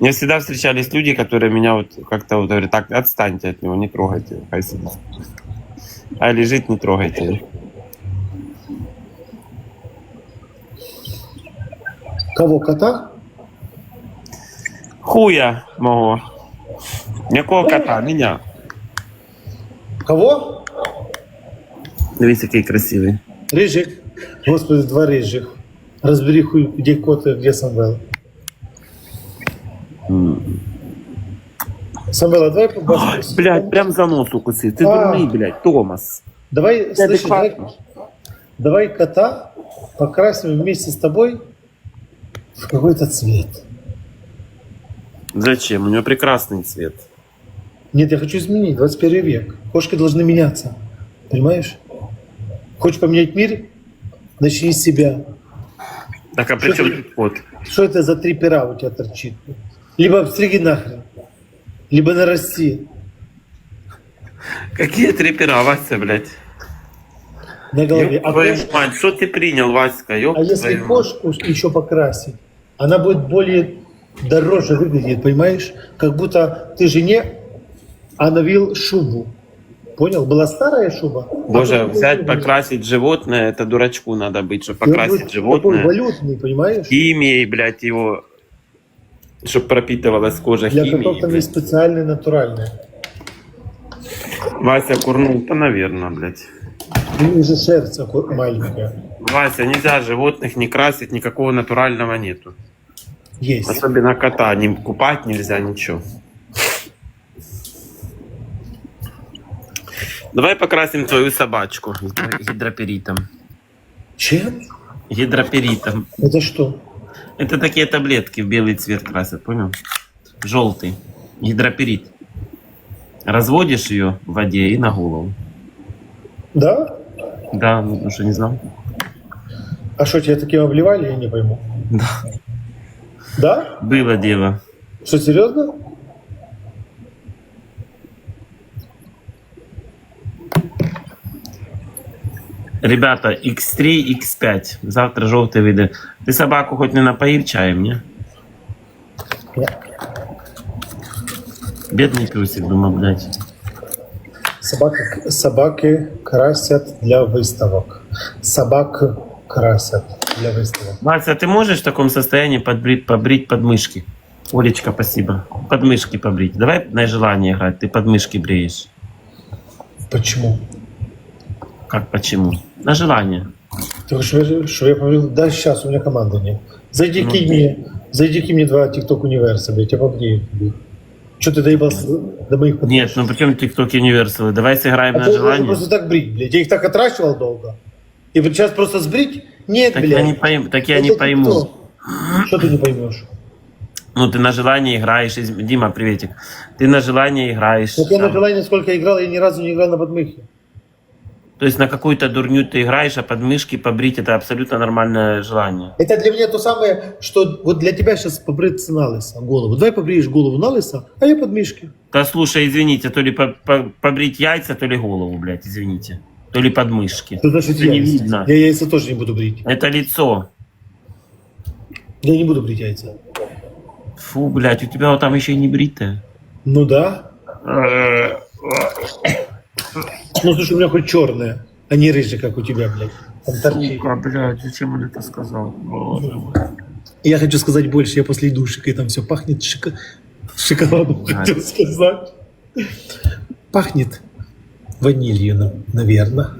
Мне всегда встречались люди, которые меня вот как-то вот говорят, так, отстаньте от него, не трогайте, хай сидит. А лежит, не трогайте. его». Кого, кота? Хуя мого. Якого кота? Меня. Кого? Дивись, який красивий. Рыжик. Господи, два рыжих. Разбери хуй, где кот и где Самвел. Самвела, давай по Ой, блядь, прям за нос укусив. Ти А. дурний, блядь, Томас. Давай, Ты слышишь, давай, давай кота покрасим вместе с тобой в какой-то цвет. Зачем? У него прекрасный цвет. Нет, я хочу изменить. 21 век. Кошки должны меняться. Понимаешь? Хочешь поменять мир? Начни с себя. Так, а при чем ты- тут кот? Что это за три пера у тебя торчит? Либо обстриги нахрен, либо нарасти Какие три пера, Вася, блядь? на голове. Ёб А, твою кош- мать, что ты принял, Васька? Ёб а если мать. кошку еще покрасить, она будет более дороже выглядеть, понимаешь? Как будто ты жене оновил шубу. Понял? Была старая шуба. а Боже, потом взять, новая. покрасить животное, это дурачку надо быть, чтобы покрасить Такой животное. валютный, понимаешь? Химией, блядь, его, чтобы пропитывалась кожа Для котов там есть блядь. специальные натуральные. Вася курнул, то, наверное, блядь. У них же шерсть такой маленькая. Вася, нельзя животных не красить, никакого натурального нету. Есть. Особенно кота, не купать нельзя, ничего. Давай покрасим твою собачку гидро- гидроперитом. Чем? Гидроперитом. Это что? Это такие таблетки в белый цвет красят, понял? Желтый. Гидроперит. Разводишь ее в воде и на голову. Да? Да, ну что, не знал? А что, тебя таким обливали, я не пойму. Да. Да? Было дело. Что, серьезно? Ребята, X3, X5. Завтра желтый выйдет. Ты собаку хоть не напоил чаем, не? Бедный песик, думаю, блядь. Собаки, собаки красят для выставок. Собак красят для выставок. Вася, ты можешь в таком состоянии подбрить, побрить подмышки? Олечка, спасибо. Подмышки побрить. Давай на желание играть. Ты подмышки бреешь. Почему? Как почему? На желание. Ты хочешь, что я- что я говорил? Да, сейчас, у меня команды нет. Зайди, Ну. кинь мне, зайди, кинь мне два TikTok универса, блядь, я побрею. Что ты доебался до моих Нет, ну причем TikTok Universal? Давай сыграем А на желание. просто так брить, блядь. Я их так отращивал долго. И вот сейчас просто сбрить? Нет, Так блядь. я не пойму. Так я Это не пойму. TikTok. Что ты не поймешь? Ну, ты на желание играешь. Дима, приветик. Ты на желание играешь. Вот я на желание сколько играл, я ни разу не играл на подмыхе. То есть на какую-то дурню ты играешь, а подмышки побрить это абсолютно нормальное желание. Это для меня то самое, что вот для тебя сейчас побриться на лысо голову. Давай побреешь голову на лысо, а я подмышки. Да слушай, извините, то ли по- по- побрить яйца, то ли голову, блядь, извините. То ли подмышки. Что значит Это не видно. Я яйца тоже не буду брить. Это лицо. Я не буду брить яйца. Фу, блядь, у тебя вот там еще и не бритое. Ну да. Ну слушай, у меня хоть черная, а не рыжая, как у тебя, блядь. Сука, блядь, зачем он это сказал? Я хочу сказать больше, я после душика, и там все пахнет шоко... шоколадом, Да. хотел сказать. Пахнет ванилью, наверное.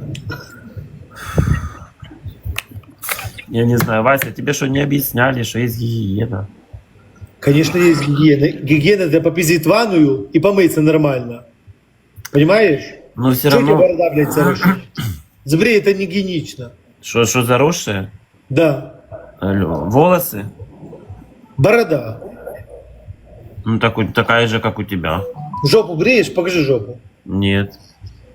Я не знаю, Вася, тебе что, не объясняли, что есть гигиена? Конечно, есть гигиена. Гигиена это попиздить ванную и помыться нормально. Понимаешь? Но все равно... борода, блядь, заросшая? Сбрей, это не гигиенично. Что, что заросшее? Да. Алло, волосы? Борода. Ну, такой, такая же, как у тебя. Жопу бреешь? Покажи жопу. Нет.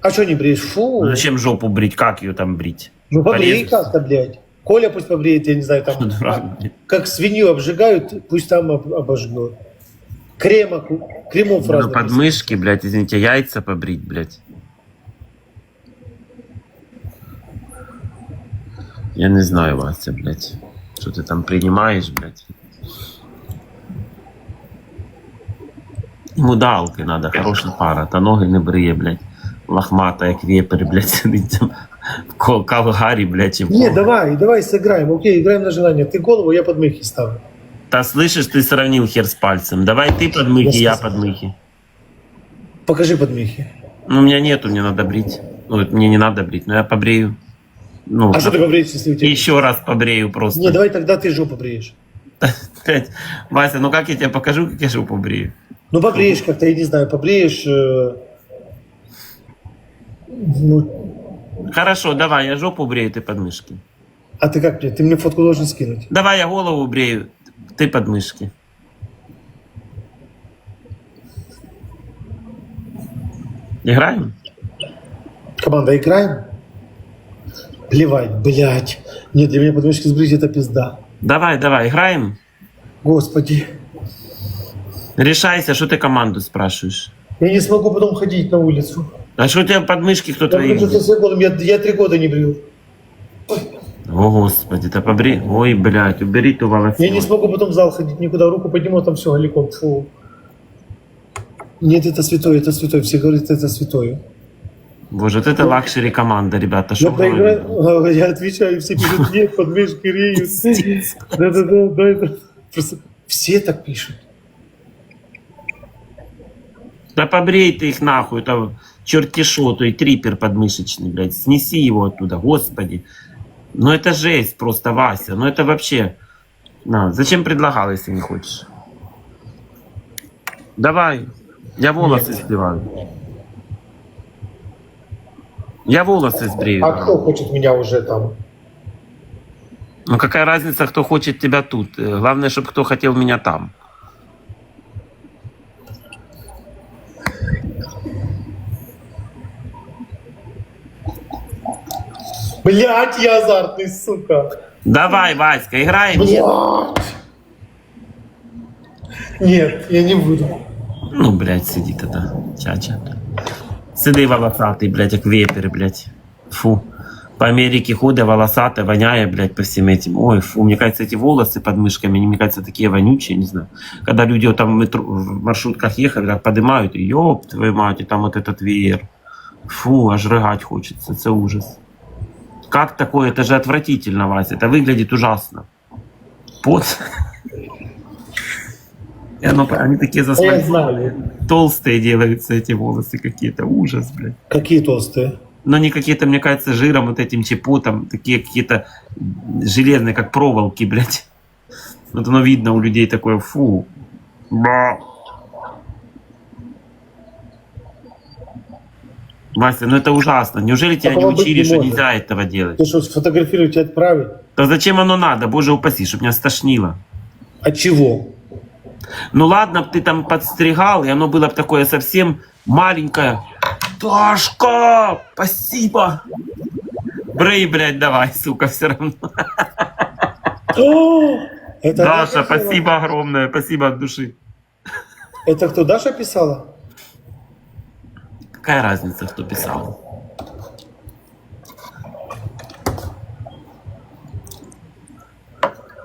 А что не бреешь? Фу. Ну, Зачем жопу брить? Как ее там брить? Ну побрей как-то, блядь. Коля пусть побреет, я не знаю, там... Дурак. Как свинью обжигают, пусть там об- обожгет. Крема, кремов Ну, разных. подмышки, блядь, извините, яйца побрить, блядь. Я не знаю, Вася, блядь. Что ты там принимаешь, блядь? Ему далки надо, хороша пара. Та ноги не бриє, блядь. Лохмата, як вепер, блядь, сидить там в кавгарі, блядь, в Не, кого. давай, давай сыграем. Окей, играем на желание. Ты голову, я подмыхи ставлю. Та слышишь, ты сравнил хер с пальцем. Давай ты подмыхи, Я я сказал. подмыхи. Покажи подмыхи. Ну, у меня нету, мне надо брить. Ну, мне не надо брить, но я побрею. Ну, А что ты побреешь, если у тебя... еще раз побрею просто. Не, давай тогда ты жопу бреешь. Вася, ну как я тебе покажу, как я жопу брею? Ну, побреешь как-то, я не знаю, побреешь... э, Ну, Хорошо, давай, я жопу брею, ты подмышки. а ты как? Ты мне фотку должен скинуть. Давай я голову брею, ты подмышки. Играем? Команда, играем? Плевать, блядь. Нет, для меня подмышки сбрить это пизда. Давай, давай, играем. Господи. Решайся, что ты команду спрашиваешь. Я не смогу потом ходить на улицу. А что у тебя подмышки, кто Я твои? я, я три года не брил. О, господи, да побри. Ой, блядь, убери ту волосину. Я не смогу потом в зал ходить никуда, руку подниму, а там все голиком. Фу. Нет, это святое, это святое. Все говорят, это святое. Боже, вот это лакшери команда, ребята. Я Что вы? проиграю, а, я отвечаю, все пишут, нет, подмышки реют. Да-да-да, да, это просто все так пишут. Да побрей ты их нахуй, это черти шо, то и трипер подмышечный, блядь. Снеси его оттуда, господи. Ну это жесть просто, Вася. Ну это вообще... На, зачем предлагал, если не хочешь? Давай. Я волосы сбиваю. Я волосы сбрею. А кто хочет меня уже там? Ну какая разница, кто хочет тебя тут? Э, Главное, чтобы кто хотел меня там. Блять, я азартный, сука. Давай, Васька, играем. Блять. Нет, я не буду. Ну, блядь, сиди тогда, чача. Сиди волосатый, блядь, як вепер, блядь. Фу. По Америке ходя волосатый, воняя, блядь, по всем этим. Ой, фу, мне кажется, эти волосы под мышками, мне кажется, такие вонючие, не знаю. Когда люди там в, метро, в маршрутках ехали, так поднимают, и ёб твою мать, и там вот этот веер. Фу, аж рыгать хочется, это ужас. Как такое? Это же отвратительно, Вася, это выглядит ужасно. Пот. Оно, они такие знаю. толстые делаются эти волосы какие-то. Ужас, блядь. Какие толстые? Но они какие-то, мне кажется, жиром, вот этим чепотом, такие какие-то железные, как проволоки, блядь. Вот оно видно у людей такое, фу. Ба. Вася, ну это ужасно. Неужели тебя не Такого быть учили, не что может. нельзя этого делать? Ты что, сфотографировать и отправить? Да зачем оно надо? Боже упаси, чтобы меня стошнило. От чего? Ну ладно ты там подстригал, и оно было бы такое совсем маленькое. Дашка, спасибо. Брей, блядь, давай, сука, все равно. О, это Даша, спасибо огромное, спасибо от души. Это кто, Даша писала? Какая разница, кто писал?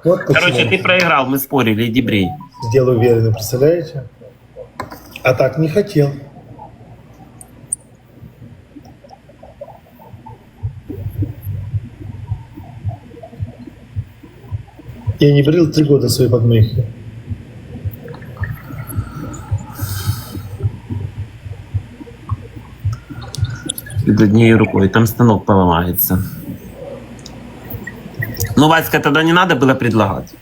Вот почему. Короче, ты проиграл, мы спорили, иди брей. Сделаю уверенно, представляете? А так не хотел. Я не брил три года свои подмыхи. Перед одней рукой, там станок поломается. Ну, Васька, тогда не надо было предлагать.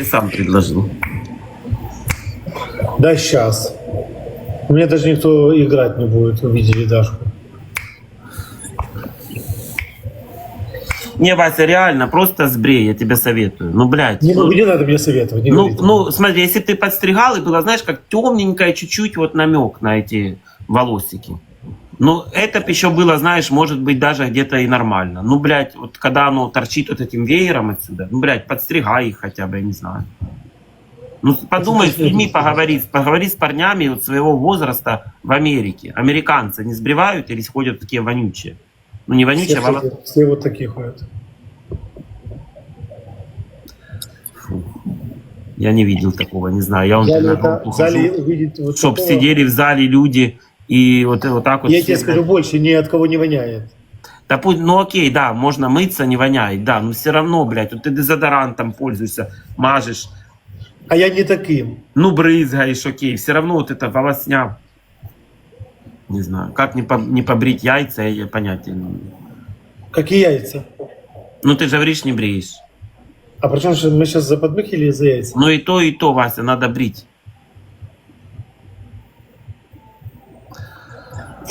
Ты сам предложил. Да, сейчас. У меня даже никто играть не будет, увидели Дашку. Не, Вася, реально, просто сбрей, я тебе советую. Ну, блядь. Не, ну, ну, не надо мне советовать. Не Ну, говорите. ну, смотри, если ты подстригал, и было, знаешь, как темненькое чуть-чуть вот намек на эти волосики. Ну, это еще было, знаешь, может быть, даже где-то и нормально. Ну, блядь, вот когда оно торчит вот этим веером отсюда, ну, блядь, подстригай их хотя бы, я не знаю. Ну, подумай с людьми, поговори, поговори с парнями вот своего возраста в Америке. Американцы не сбривают или ходят такие вонючие? Ну, не вонючие, все, а волос- все- вот такие ходят. Я не видел такого, не знаю. Я он зале, на это- группу в зале увидеть вот чтоб такого- сидели в зале люди и вот, вот так вот. Я все, тебе скажу больше, ни от кого не воняет. Да пусть, ну окей, да, можно мыться, не воняет, да, но все равно, блядь, вот ты дезодорантом пользуешься, мажешь, А я не таким. ну брызгаешь, окей, все равно вот это волосня. Не знаю, как не, по- не побрить яйца, я понятия не имею. Как и яйца. Ну ты же говоришь, не бреешь. А причем что мы сейчас за подмых или за яйца? Ну и то, и то, Вася, надо брить.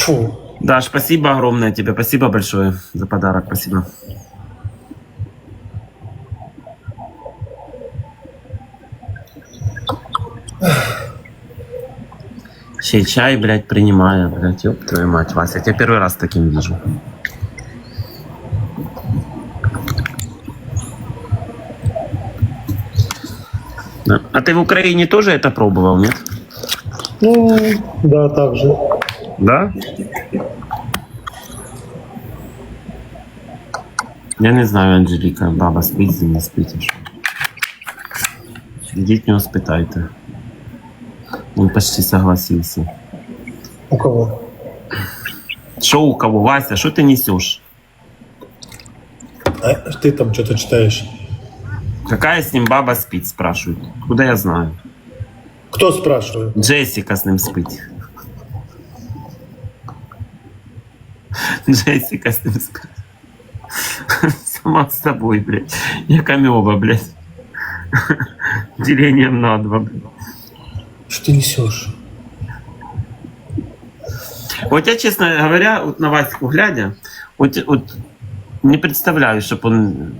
Фу. Даш, спасибо огромное тебе, спасибо большое за подарок, спасибо. Чай, чай, блядь, принимаю, блядь, ёб твою мать, Вася, я тебя первый раз таким вижу. Да. А ты в Украине тоже это пробовал, нет? Ну, да, так же. Да? Я не знаю, Анжеліка, баба спить, зі не спить. а що? Ідіть в нього спитайте. Він почти согласился. У кого? Що у кого? Вася, що ти несеш? А ты там что-то читаешь? Какая с ним баба спит, спрашивают. Куда я знаю? Кто спрашивает? Джессика с ним спить. Джессика с ним спить. Сама с собой, блядь. Я камева, блядь. Делением на два, блядь. Что ты несешь? Вот я, честно говоря, вот на Ваську глядя, вот, вот не представляю, чтобы он...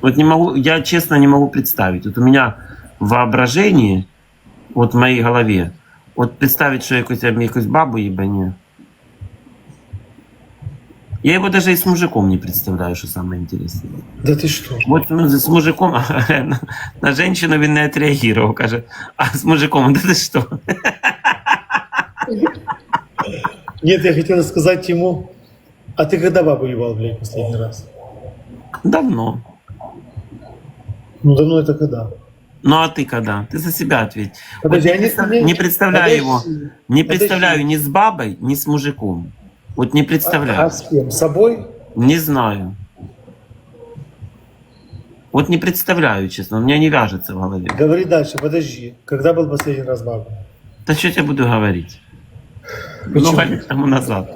Вот не могу, я честно не могу представить. Вот у меня в воображении, вот в моей голове, вот представить, что якусь, там якусь бабу ебане. Я его даже и с мужиком не представляю, что самое интересное. Да ты что? Вот ну, с мужиком на, на женщину він не отреагировал, каже, а с мужиком, да ты что? Нет, я хотел сказать ему, а ты когда бабу ебал, блядь, последний раз? Давно. Ну, давно это когда? Ну а ты когда? Ты за себя ответь. Подожди, Вот а не, не- представ- не- не представляю его. Подожди. Не подожди. представляю ни с бабой, ни с мужиком. Вот не А, представляю. а с кем? С собой? Не знаю. Вот не представляю, честно. У меня не вяжется в голове. Говори дальше, подожди. Когда был последний раз баба? Да что я буду говорить? Почему? Много лет тому назад.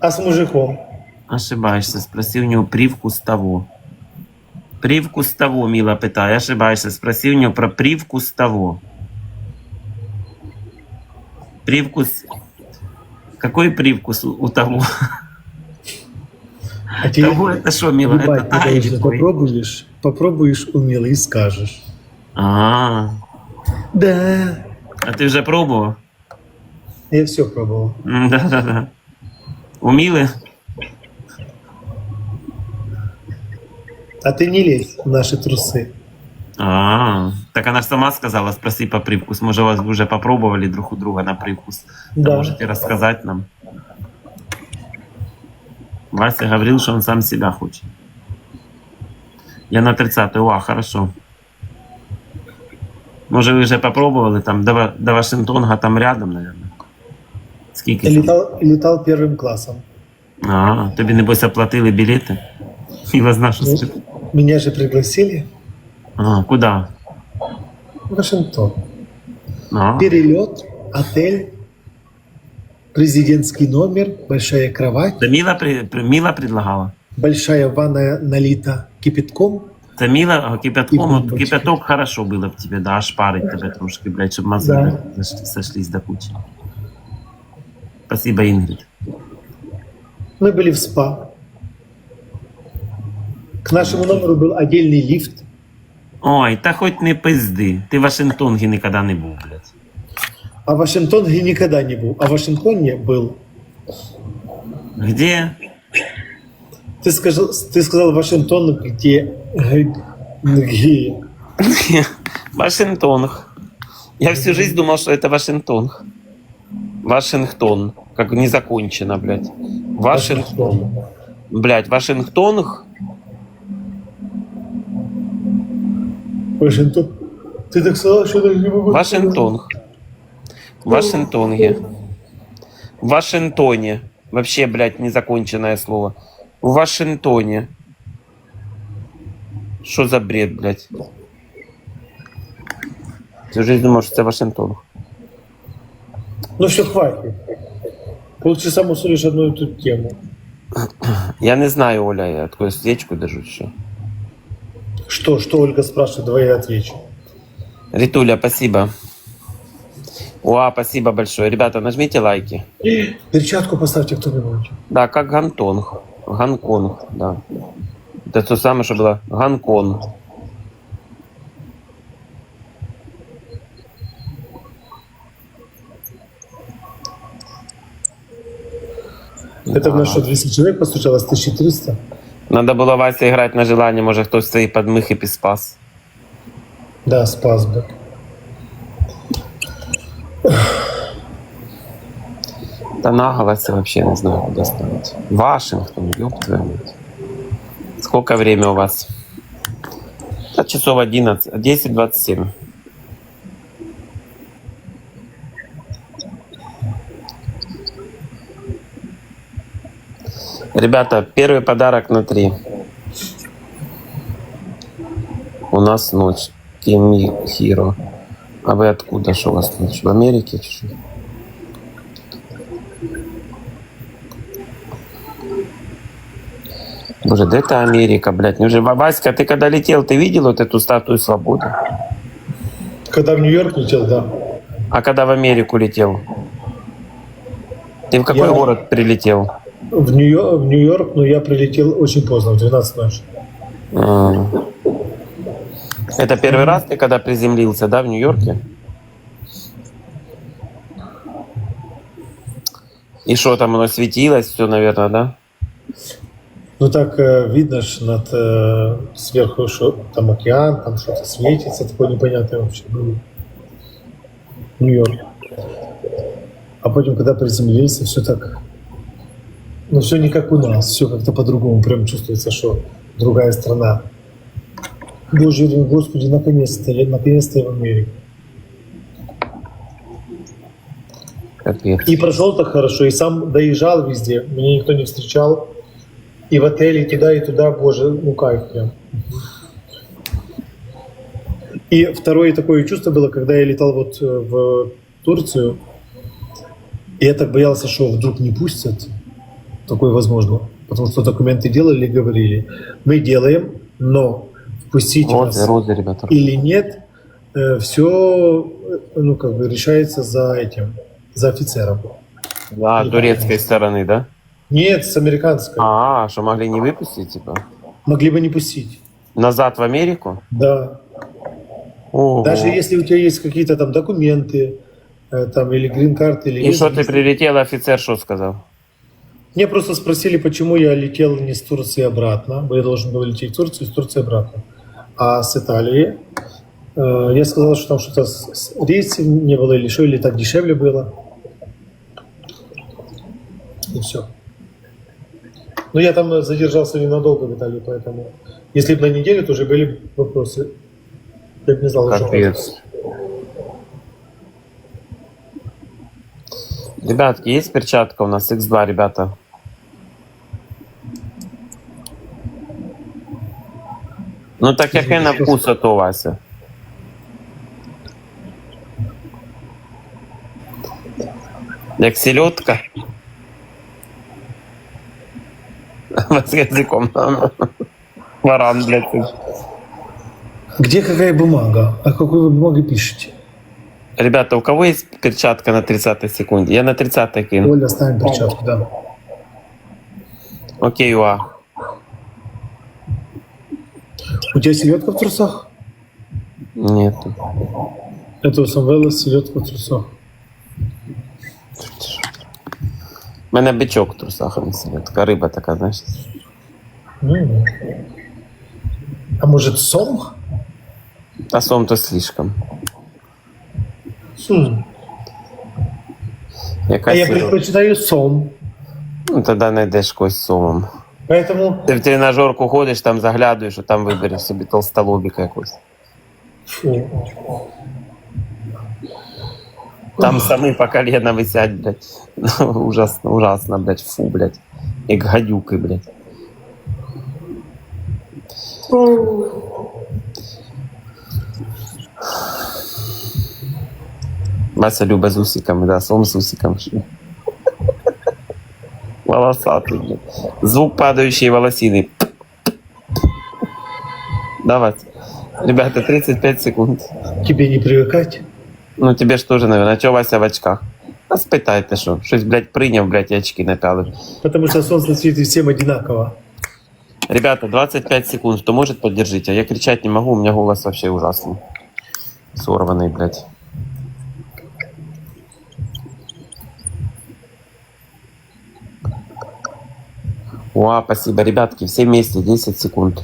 А с мужиком? Ошибаешься. Спроси у него привкус того. Привкус того, Мила питає. Ошибаешься. Спроси у него про привкус того. Привкус... Какой привкус у, того? А тебе Того это что, Мила? Это попробуешь, попробуешь умело и скажешь. А, Да. а ты уже пробовал? Я все пробовал. М, Да-да-да. У Милы? А ты не лезь в наши трусы. А, так она ж сама сказала, спроси по привкус. Может, вас вы уже попробовали друг у друга на привкус? Да. Можете рассказать нам? Вася говорил, что он сам себя хочет. Я на 30 О, хорошо. Может, вы уже попробовали там до, Ва- до Вашингтона, там рядом, наверное. Скільки? Я там? летал, летал первым классом. А, тобі, небось, оплатили білети? Мила знав, що Ну. скажу. Меня же пригласили А, куди? в Вашингтон. А, Перелет, отель, президентский номер, большая кровать, Це Міла, при, при- Міла предлагала? большая ванная налита кипятком. Це Міла а, кипятком, І от бомбочки. кипяток хорошо було б тебе, да, аж парить тебе трошки, блядь, щоб мозги Да. блядь, заш- сошлись до кучи. Спасибо, Інгрид. Мы были в спа. К нашему номеру был отдельный лифт. Ой, та хоч не пизди. Ти в Вашингтонгі ніколи не був, блядь. А в Вашингтоне никогда не был. А в Вашингтоне был. Где? Ты сказал, ты сказал Вашингтон, где... где? Вашингтонг. Я всю жизнь думал, что это Вашингтонг. Вашингтон. Как не закончено, блядь. Вашингтон. Блядь, Вашингтонг. Вашингтон. Ты так сказал, что я даже не могу... Вашингтон. Вашингтонге. В Вашингтоне. Вообще, блядь, незаконченное слово. В Вашингтоне. Что за бред, блядь? Всю жизнь думал, что это Вашингтон. Ну все, хватит. Полчаса мусоришь одну и ту тему. Я не знаю, Оля, я такую свечку держу, что. Что, что Ольга спрашивает, давай я отвечу. Ритуля, спасибо. Уа, спасибо большое. Ребята, нажмите лайки. Перчатку поставьте кто-нибудь. Да, как Гонконг. Гонконг, да. Это то самое, что было Гонконг. Это в нас что, 200 человек постучалось, 1300? Надо было Вася играть на желание, может кто свои подмыхи спас. Да, спас бы. Да наголосы вообще не знаю, куда ставить. Вашингтон, ёб твою мать. Сколько время у вас? Часов 11, 10-27. Ребята, первый подарок на три. У нас ночь. Кими Хиро. А вы откуда? Что у вас ночь? В Америке? Что? Боже, да это Америка, блядь. Неужели, Ва- Васька, ты когда летел, ты видел вот эту статую свободы? Когда в Нью-Йорк летел, да. А когда в Америку летел? Ты в какой Я- город прилетел? В Нью-Йорк, в Нью-Йорк, но я прилетел очень поздно, в 12 ночи. А. Это первый раз ты когда приземлился, да, в Нью-Йорке? И что там оно светилось, все, наверное, да? Ну так э, видно ж над э, сверху, что там океан, там что-то светится, такое непонятное вообще было. Нью-Йорк. А потом, когда приземлился, все так... Все не как у нас, все как-то по-другому. Прям чувствуется, что другая страна. Боже, Господи, наконец-то, я наконец-то я в Америке. Капец. И прошел так хорошо, и сам доезжал везде, меня никто не встречал. И в отеле, и туда, и туда, боже, ну кайф прям. И второе такое чувство было, когда я летал вот э, в Турцию, и я так боялся, что вдруг не пустят. Такое возможно. Потому что документы делали и говорили, мы делаем, но впустить Розы, вас розы, ребята. или нет, все ну, как бы решается за этим, за офицером. Да, турецкой стороны, да? Нет, с американской. А, что могли не выпустить, типа? Могли бы не пустить. Назад в Америку? Да. Ого. Даже если у тебя есть какие-то там документы, э, там или грин-карты, или... И что ты прилетел, офицер что сказал? Мне просто спросили, почему я летел не с Турции обратно, я должен был лететь в Турцию, с Турции обратно, а с Италии. Э, Я сказал, что там что-то с рейсов не было или что, или так дешевле было. И все. Но я там задержался ненадолго в Италии, поэтому... Если бы на неделю, то уже были вопросы. Я бы не знал, что. Ребятки, есть перчатка у нас X2, ребята? Ну так яке на вкус то, Вася? Як селедка? С языком. Варан, блядь. Где какая бумага? А какой вы бумагой пишете? Ребята, у кого есть перчатка на 30 секунде? Я на 30 кину. Оля, ставим перчатку, да. Окей, уа. У тебя селедка в трусах? Нет. Это у Самвела селедка в трусах. У мене бичок в трусах, а не селедка. Риба така, знаєш. М. А может сом? А сом то слишком. Хм. А Якась я селедка. предпочитаю сом. Ну, тоді знайдеш когось з сомом. Поэтому Ти в тренажерку ходиш, там заглядуєш, а там вибереш собі толстолобіка якось. Фу. Там самі по колено висять, блядь. ужасно, ужасно, блядь, фу, блядь. Як гадюки, блядь. Вася любить з усиками, да, сом з усиками. Волосатый, блядь. Звук падающей волосины. Давай. Ребята, 35 секунд. Тебе не привыкать? Ну, тебе ж тоже, наверное. Чого Вася в очках? А спитайте, що? Щось, блядь, прийняв, блядь, і очки напяли. Потому что солнце светит всем одинаково. Ребята, 25 секунд. Кто может, поддержите. Я кричать не могу, у меня голос вообще ужасный. Сорванный, блядь. О, спасибо, ребятки, все вместе, 10 секунд.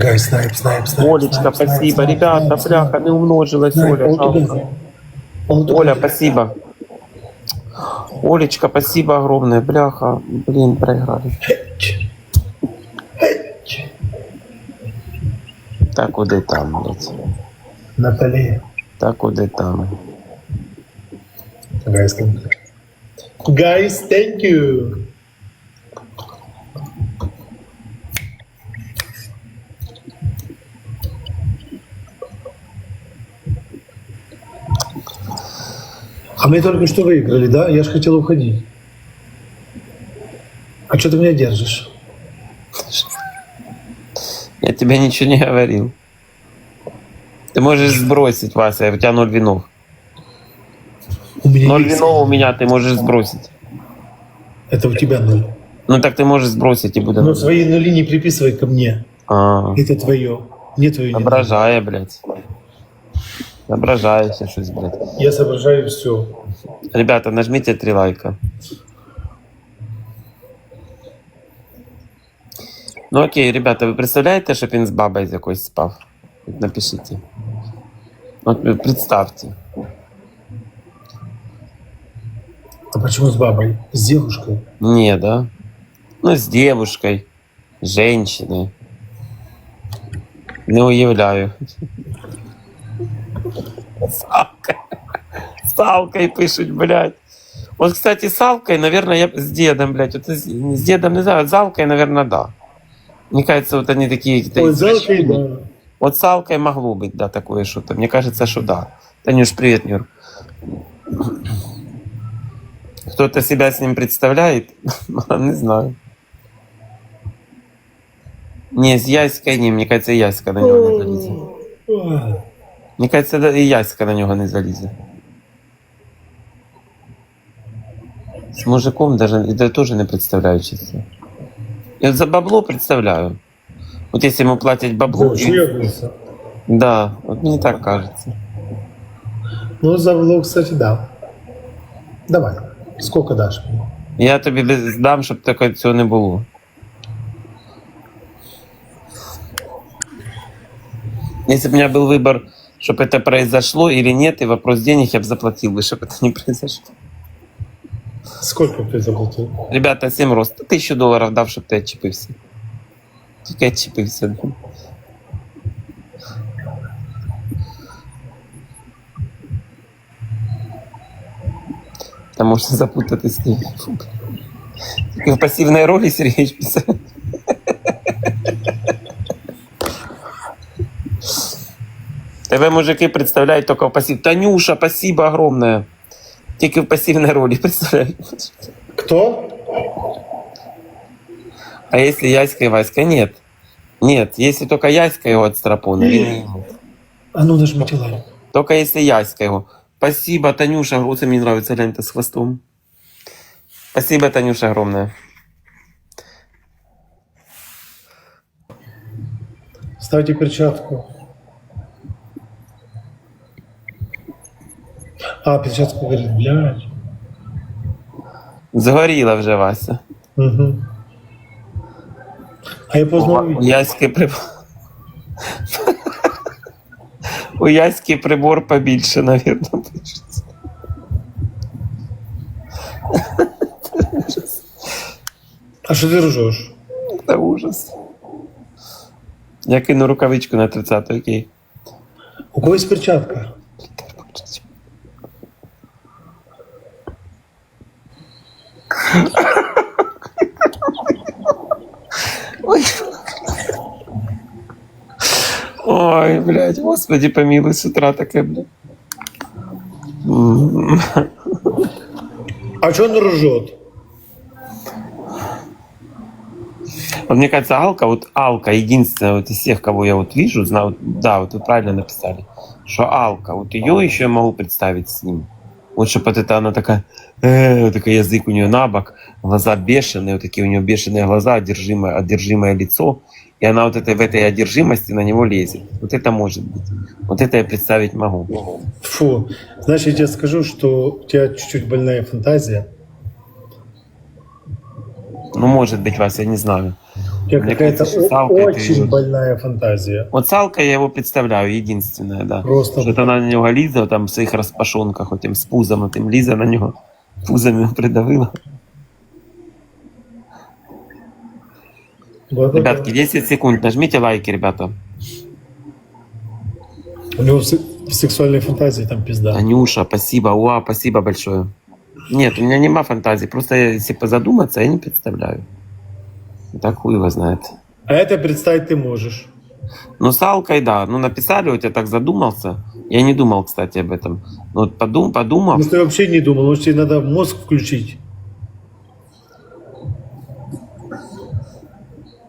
Гай, снайп, снайп, снайп. Олечка, снайп, спасибо, снайп, ребята, снайп, бляха, не умножилась, Снайп, Оля, жалко. Оля, спасибо. Олечка, спасибо огромное, бляха. Блин, проиграли. Так, куди там, блядь. Натали. Так, куди там. Guys, thank you. Guys, thank you. А мы только что выиграли, да? Я же хотел уходить. А что ты меня держишь? Я тебе ничего не говорил. Ты можешь сбросить, Вася, у тебя ноль винов. Ноль есть- винов у меня ты можешь сбросить. Это у тебя ноль. Ну так ты можешь сбросить и буду. Но свои нули не приписывай ко мне. А, Это твое. Не твое. соображає, блядь. Соображаєшся щось, блядь. Я соображаю все. Ребята, нажмите три лайка. Ну окей, ребята, ви представляєте, щоб він з бабою з якоюсь спав? От Напишіть. От ви представте. А почему с бабой? С девушкой? Не, да? Ну, с девушкой, женщиной. Не уявляю. С Алкой. С Алкой пишут, блядь. Вот, кстати, с Алкой, наверное, я с дедом, блядь. Вот с, с дедом не знаю, с Алкой, наверное, да. Мне кажется, вот они такие какие-то Ой, извращенные. да. Вот с Алкой могло быть, да, такое что-то. Мне кажется, что да. Танюш, привет, Нюр. Кто-то себя с ним представляет? Не знаю. Не, с Яськой не, мне кажется, Яська на нього не залізе. Ой. Мне кажется, да, і Яська на нього не залізе. З мужиком даже это тоже не представляю, честно. Я за бабло представляю. Вот если ему платять бабло, Да, и- чьёгался. да, вот мне так кажется. Ну, за влог, кстати, да. Давай. Сколько дашь мне? Я тобі без- здам, щоб таке цього не було. Если бы у меня был выбор, чтобы это произошло или нет, и вопрос денег, я бы заплатил бы, чтобы это не произошло. Сколько ты заплатил? Ребята, 7 рост. Тысячу долларов дав, щоб ти відчепився. Тільки відчепився. Та можна запутати з ним. Тільки в пасивній ролі Сергійович писав. Тебе мужики представляють тільки в пасив. Танюша, спасибо огромное. Тільки в пасивній ролі представляють. Кто? А если Яська и Васька? Нет. Нет, если только Яська его от Страпона. или нет. А ну нажмите лайк. Только если Яська его. Спасибо, Танюша. Вот мне нравится лента с хвостом. Спасибо, Танюша, огромное. Ставьте перчатку. А, перчатку говорит, блядь. Загоріла вже Вася. Угу. А я поздно У. Яськи прибор. У Яськи прибор побільше, наверное, пишеться. А что ты ржешь? Це ужас. Я кину рукавичку на 30-й окей. У когось перчатка. Ой, блядь, господи, помилуй, с утра такая, блядь. А что он ржет? Вот мне кажется, Алка, вот Алка единственная вот из всех, кого я вот вижу, знаю, да, вот вы правильно написали, что Алка, вот ее еще я могу представить с ним. Вот чтобы вот это она такая, э, вот такой язык у нее на бок, глаза бешеные, вот такие у нее бешеные глаза, одержимое, одержимое лицо, и она вот это, в этой одержимости на него лезет. Вот это может быть. Вот это я представить могу. Фу. Знаешь, я тебе скажу, что у тебя чуть-чуть больная фантазия. Ну, может быть, Вася, я не знаю У тебя Мне какая-то кажется, что о- Салка это очень его- больная фантазия. Вот Салка я его представляю, единственное, да. Просто Что-то она на нього лізла там в своїх розпашонках, отим з пузом, тим лізе на нього, пузами придавила. Да-да-да. Ребятки, 10 секунд, нажмите лайки, ребята. У него в се- в сексуальной фантазии там пизда. Танюша, спасибо, уа, спасибо большое. Нет, у меня нема фантазии, просто если позадуматься, я не представляю. Так хуй его знает. А это представить ты можешь. Ну, с Алкой, да, ну написали, вот я так задумался. Я не думал, кстати, об этом. Но вот подум, подумав, Может, ты вообще не думал, может, тебе надо мозг включить.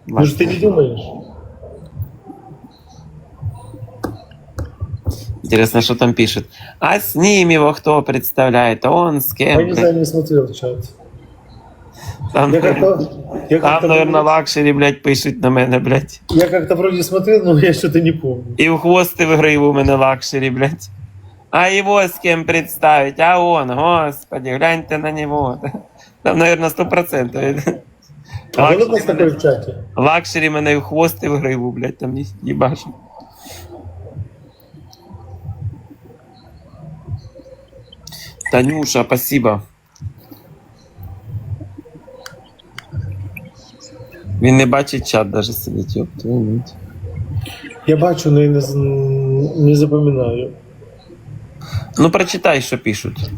Может, ты не думаешь? Интересно, что там пишет. А с ним его кто представляет? Он с Я кем? не знаю, не смотрел чат. Там, Я как-то, я там как-то, наверное, лакшері, блядь, пишуть на мене, блядь. я как-то вроде смотрел, но я что-то не помню. І в хвости в гриву у мене лакшері, блядь. А его с кем представить? А он, господи, гляньте на него. Там, наверное, сто процентов. А был у нас такой в чате? лакшері мене і в хвости в гриву, блядь, там їбашить. Танюша, спасибо. Він не бачить чат даже сидить, йоп, твою мать. Я бачу, я не, з- не запоминаю. Ну прочитай, що пишуть.